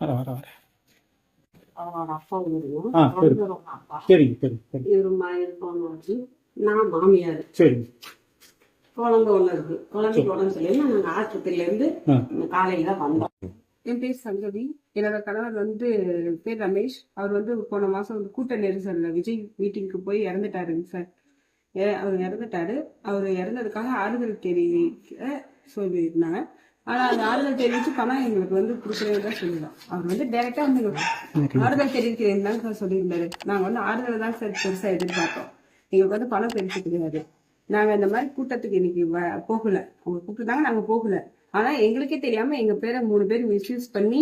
வர வர வர. சரிங்க சரிங்க இவரு நான் மாமியார். சரிங்க குழந்தை ஒண்ணு இருக்கு. குழந்தைக்கு உடம்பு சரியில்லை. நாங்க ஆஸ்பத்திரியில இருந்து காலையில வந்தோம். என் பேர் சங்கவி. என்னோட கணவர் வந்து பேர் ரமேஷ். அவர் வந்து போன மாசம் வந்து கூட்ட நெரிசல்ல விஜய் மீட்டிங்க்கு போய் இறந்துட்டாருங்க சார். ஏ- அவர் இறந்துட்டாரு. அவர் இறந்ததுக்காக ஆறுதல் தெரிவிக்க சொல்லியிருந்தாங்க. ஆனா அந்த ஆறுதல் தெரிவிச்சு பணம் எங்களுக்கு வந்து கொடுக்குறதா சொல்லலாம் அவர் வந்து டைரக்டா வந்து ஆறுதல் தெரிவிக்கிறேன் தான் சார் சொல்லியிருந்தாரு. நாங்க வந்து ஆறுதல் தான் சார் பெருசா எதிர்பார்த்தோம். எங்களுக்கு வந்து பணம் பெருசு கிடையாது. நாங்க இந்த மாதிரி கூட்டத்துக்கு இன்னைக்கு போகல. அவங்க கூப்பிட்டுருந்தாங்க நாங்க போகல. ஆனா எங்களுக்கே தெரியாம எங்க பேரை மூணு பேர் மிஸ்யூஸ் பண்ணி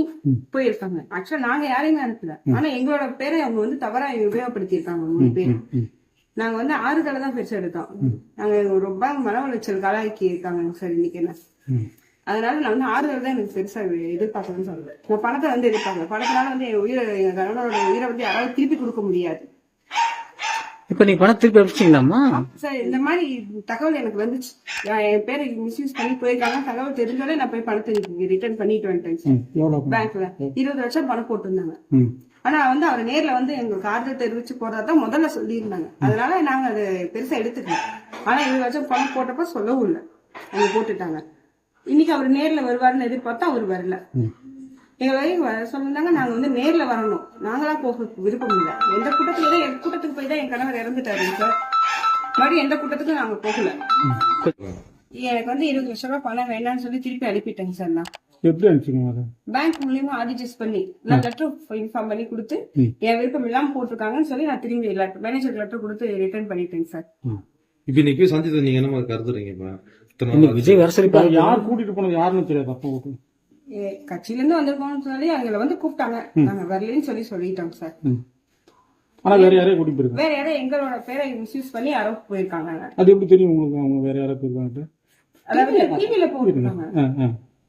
போயிருக்காங்க. ஆக்சுவலா நாங்க யாரையுமே அனுப்பல. ஆனா எங்களோட பேரை அவங்க வந்து தவறா உபயோகப்படுத்தியிருக்காங்க மூணு பேர் நாங்க வந்து ஆறுதலை தான் பெருசா எடுத்தோம். நாங்க ரொம்ப மன உளைச்சல் கலாய்க்கி இருக்காங்க சார் இன்னைக்கு என்ன? அதனால நான் வந்து ஆறுதல் தான் எனக்கு பெருசா எதிர்பார்க்கணும்னு சொல்றேன் நான் பணத்தை வந்து எதிர்பார்க்கல. பணத்தினால வந்து என் உயிரை எங்க கணவரோட உயிரை வந்து யாராவது திருப்பி கொடுக்க முடியாது. இப்போ நீங்க பணம் திருப்பி அனுப்பிச்சிங்களாம்மா? சார் இந்த மாதிரி தகவல் எனக்கு வந்துச்சு. நான் என் பேரை மிஸ்யூஸ் பண்ணி போயிருக்காங்க. தகவல் தெரிஞ்சாலே நான் போய் பணத்தை ரிட்டர்ன் பண்ணிட்டு வந்துட்டேன் பேங்க்ல. இருபது லட்சம் பணம் போட்டிருந்தாங்க. ஆனா வந்து அவர் நேர்ல வந்து எங்களுக்கு ஆறுதல் தெரிவிச்சு போறதான் முதல்ல சொல்லியிருந்தாங்க. அதனால நாங்க அது பெருசா எடுத்துக்கல. ஆனா இருபது லட்சம் பணம் போட்டப்ப சொல்லவும் இல்லை. அவங்க போட்டுட்டாங்க. இன்னைக்கு அவர் நேர்ல வருவாருன்னு எதிர்பார்த்தா அவர் வரல. எங்களை சொன்னாங்க நாங்க வந்து நேர்ல வரணும். நாங்களா போக விருப்பம் இல்லை. எந்த கூட்டத்துக்கு தான் என் கூட்டத்துக்கு போய் தான் என் கணவர் இறந்துட்டாரு சார் மறுபடியும் எந்த கூட்டத்துக்கும் நாங்க போகல. எனக்கு வந்து இருபது லட்சம் ரூபாய் பணம் வேண்டாம்னு சொல்லி திருப்பி அனுப்பிட்டேங்க சார் நான். பேங்க் மூலியமா ஆடிஜஸ் பண்ணி நான் லெட்டர் இன்ஃபார்ம் பண்ணி கொடுத்து. என் விருப்பம் இல்லாம போட்டிருக்காங்கன்னு சொல்லி நான் திரும்பி மேனேஜர் லெட்டர் கொடுத்து ரிட்டர்ன் பண்ணிட்டேங்க சார் இப்ப இன்னைக்கு போய் சந்தித்து நீங்க என்ன மாதிரி கருதுறீங்க இப்ப? விஜய் வர சொல்லி யார் கூட்டிட்டு போனது? யாருன்னு தெரியாது அப்போ ஏ, கட்சியில இருந்து வந்திருக்கோம்னு சொல்லி அவங்கள வந்து கூப்பிட்டாங்க. நாங்க வரலன்னு சொல்லி சொல்லிட்டோங்க சார். ம். ஆனா வேற யாரையும் கூட்டிட்டு போயிருக்காங்க. வேற யாரோ எங்களோட பேரை மிஸ்யூஸ் பண்ணி யாரோ போயிருக்காங்க. அது எப்படி தெரியும் உங்களுக்கு? அவங்க வேற யாராவது போயிருக்காங்க அதாவது டிவில ஆ.